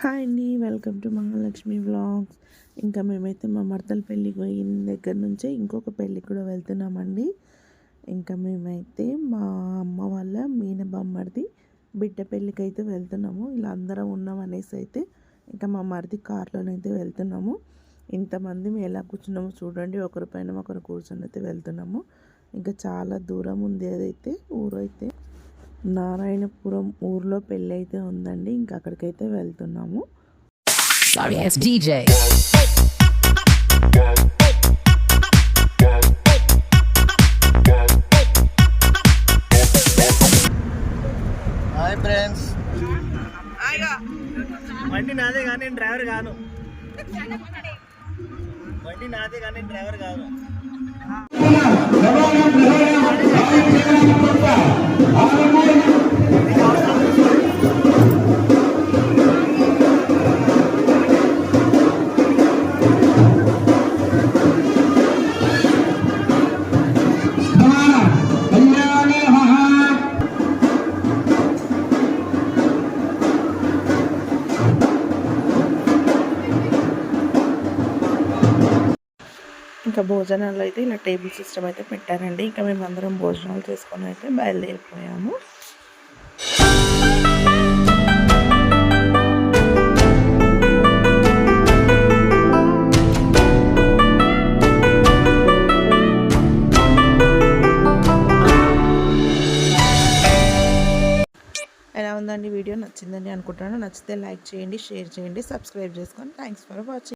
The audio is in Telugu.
హాయ్ అండి వెల్కమ్ టు మహాలక్ష్మి వ్లాగ్స్. ఇంకా మేమైతే మా మర్తల పెళ్ళికి పోయిన దగ్గర నుంచే ఇంకొక పెళ్ళికి కూడా వెళ్తున్నామండి. ఇంకా మేమైతే మా అమ్మ వాళ్ళ మీనబామ్మర్ది బిడ్డ పెళ్ళికి అయితే వెళ్తున్నాము. ఇలా అందరం ఉన్నాం అనేసి అయితే ఇంకా మా మరిది కార్లోనైతే వెళ్తున్నాము. ఇంతమంది మేము ఎలా కూర్చున్నామో చూడండి. ఒకరి పైన ఒకరు కూర్చొని అయితే వెళ్తున్నాము. ఇంకా చాలా దూరం ఉంది అదైతే ఊరు అయితే నారాయణపురం ఊర్లో పెళ్ళి అయితే ఉందండి. ఇంకా అక్కడికైతే వెళ్తున్నాము. Sorry, it's DJ. Hi friends బండి నాదే కానీ నేను డ్రైవర్ కాను. బండి నాదే కానీ నేను డ్రైవర్ కాను. ఇంకా భోజనాలు అయితే ఇలా టేబుల్ సిస్టమ్ అయితే పెట్టారండి. ఇంకా మేము అందరం భోజనాలు చేసుకొని అయితే బయలుదేరిపోయాము. ఎలా ఉందండి వీడియో? నచ్చిందని అనుకుంటున్నాను. నచ్చితే లైక్ చేయండి షేర్ చేయండి సబ్స్క్రైబ్ చేసుకోండి థ్యాంక్స్ ఫర్ వాచింగ్.